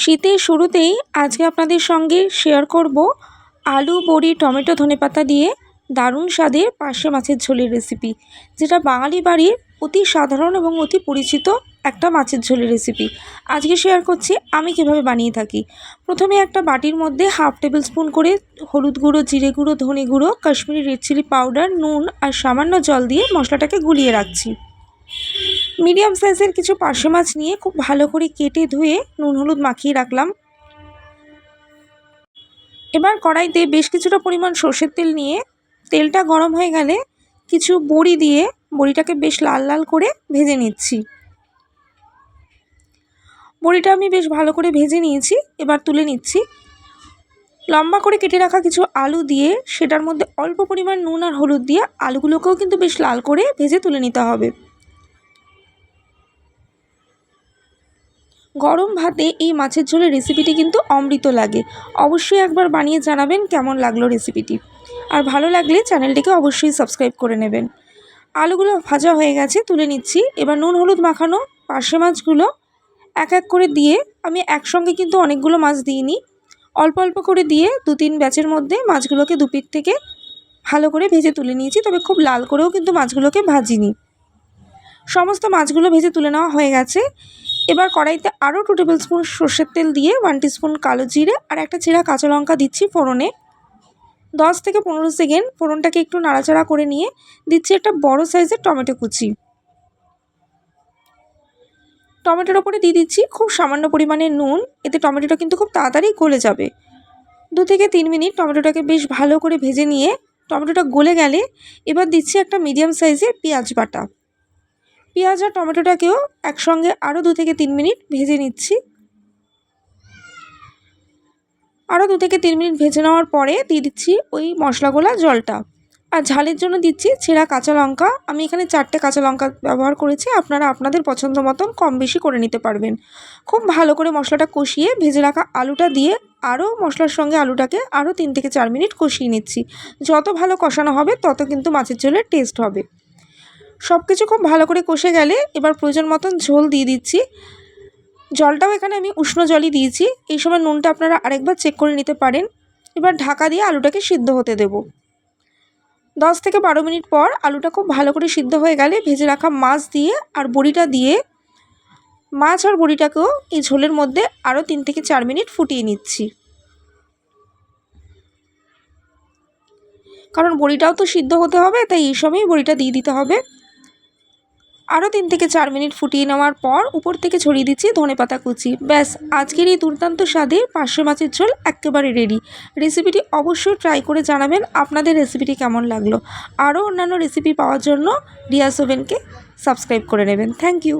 শীতের শুরুতেই আজকে আপনাদের সঙ্গে শেয়ার করব আলু, বড়ি, টমেটো, ধনেপাতা দিয়ে দারুণ স্বাদের পার্শে মাছের ঝোলের রেসিপি যেটা বাঙালি বাড়ির অতি সাধারণ এবং অতি পরিচিত একটা মাছের ঝোলের রেসিপি আজকে শেয়ার করছি আমি কীভাবে বানিয়ে থাকি। প্রথমে একটা বাটির মধ্যে হাফ টেবিল স্পুন করে হলুদ গুঁড়ো, জিরে গুঁড়ো, ধনে গুঁড়ো, কাশ্মীরি রেড চিলি পাউডার নুন আর সামান্য জল দিয়ে মশলাটাকে গুলিয়ে রাখছি। মিডিয়াম সাইজের কিছু পার্শে মাছ নিয়ে খুব ভালো করে কেটে ধুয়ে নুন হলুদ মাখিয়ে রাখলাম। এবার কড়াইতে বেশ কিছুটা পরিমাণ সর্ষের তেল নিয়ে তেলটা গরম হয়ে গেলে কিছু বড়ি দিয়ে বড়িটাকে বেশ লাল লাল করে ভেজে নিচ্ছি। বড়িটা আমি বেশ ভালো করে ভেজে নিয়েছি, এবার তুলে নিচ্ছি। লম্বা করে কেটে রাখা কিছু আলু দিয়ে সেটার মধ্যে অল্প পরিমাণ নুন আর হলুদ দিয়ে আলুগুলোকেও কিন্তু বেশ লাল করে ভেজে তুলে নিতে হবে। গরম ভাতে এই মাছের ঝোলের রেসিপিটি কিন্তু অমৃত লাগে। অবশ্যই একবার বানিয়ে জানাবেন কেমন লাগল রেসিপিটি আর ভালো লাগলে চ্যানেলটিকে অবশ্যই সাবস্ক্রাইব করে নেবেন। আলুগুলো ভাজা হয়ে গেছে, তুলে নিচ্ছি। এবার নুন, হলুদ মাখানো পার্শে মাছগুলো এক এক করে দিয়ে আমি একসঙ্গে কিন্তু অনেকগুলো মাছ দিইনি। অল্প অল্প করে দিয়ে দু তিন ব্যাচের মধ্যে মাছগুলোকে দুপিট থেকে ভালো করে ভেজে তুলে নিয়েছি, তবে খুব লাল করেও কিন্তু মাছগুলোকে ভাজিনি। সমস্ত মাছগুলো ভেজে তুলে নেওয়া হয়ে গেছে। এবার কড়াইতে আরও টু টেবিল স্পুন সর্ষের তেল দিয়ে ওয়ান স্পুন কালো জিরে আর একটা চিরা কাঁচা লঙ্কা দিচ্ছি ফোড়নে। দশ থেকে পনেরো সেকেন্ড ফোড়নটাকে একটু নাড়াচাড়া করে নিয়ে দিচ্ছি একটা বড় সাইজের টমেটো কুচি। টমেটোর ওপরে দিয়ে দিচ্ছি খুব সামান্য পরিমাণে নুন, এতে টমেটোটা কিন্তু খুব তাড়াতাড়ি গলে যাবে। দু থেকে তিন মিনিট টমেটোটাকে বেশ ভালো করে ভেজে নিয়ে টমেটোটা গলে গেলে এবার দিচ্ছি একটা মিডিয়াম সাইজের পেঁয়াজ বাটা। পেঁয়াজ আর টমেটোটাকেও একসঙ্গে আরও দু থেকে তিন মিনিট ভেজে নিচ্ছি। আরও দু থেকে তিন মিনিট ভেজে নেওয়ার পরে দিয়ে দিচ্ছি ওই মশলাগোলা জলটা। আর ঝালের জন্য দিচ্ছি ছেঁড়া কাঁচা লঙ্কা। আমি এখানে চারটে কাঁচা লঙ্কা ব্যবহার করেছি, আপনারা আপনাদের পছন্দ মতন কম বেশি করে নিতে পারবেন। খুব ভালো করে মশলাটা কষিয়ে ভেজে রাখা আলুটা দিয়ে আরও মশলার সঙ্গে আলুটাকে আরও তিন থেকে চার মিনিট কষিয়ে নিচ্ছি। যত ভালো কষানো হবে, তত কিন্তু মাছের ঝোলের টেস্ট হবে। সব কিছু খুব ভালো করে কষে গেলে এবার প্রয়োজন মতন ঝোল দিয়ে দিচ্ছি। জলটাও এখানে আমি উষ্ণ জলই দিয়েছি। এই সময় নুনটা আপনারা আরেকবার চেক করে নিতে পারেন। এবার ঢাকা দিয়ে আলুটাকে সিদ্ধ হতে দেব। দশ থেকে বারো মিনিট পর আলুটা খুব ভালো করে সিদ্ধ হয়ে গেলে ভেজে রাখা মাছ দিয়ে আর বড়িটা দিয়ে মাছ আর বড়িটাকেও এই ঝোলের মধ্যে আরও তিন থেকে চার মিনিট ফুটিয়ে নিচ্ছি। কারণ বড়িটাও তো সিদ্ধ হতে হবে, তাই এই সময়ই বড়িটা দিয়ে দিতে হবে। আরও তিন থেকে চার মিনিট ফুটিয়ে নেওয়ার পর উপর থেকে ছড়িয়ে দিচ্ছি ধনে পাতা কুচি। ব্যাস, আজকের এই দুর্দান্ত স্বাদে পাঁচশো মাছের ঝোল একেবারে রেডি রেসিপিটি অবশ্যই ট্রাই করে জানাবেন আপনাদের রেসিপিটি কেমন লাগল। আরও অন্যান্য রেসিপি পাওয়ার জন্য রিয়াস সোভেনকে সাবস্ক্রাইব করে নেবেন। Thank you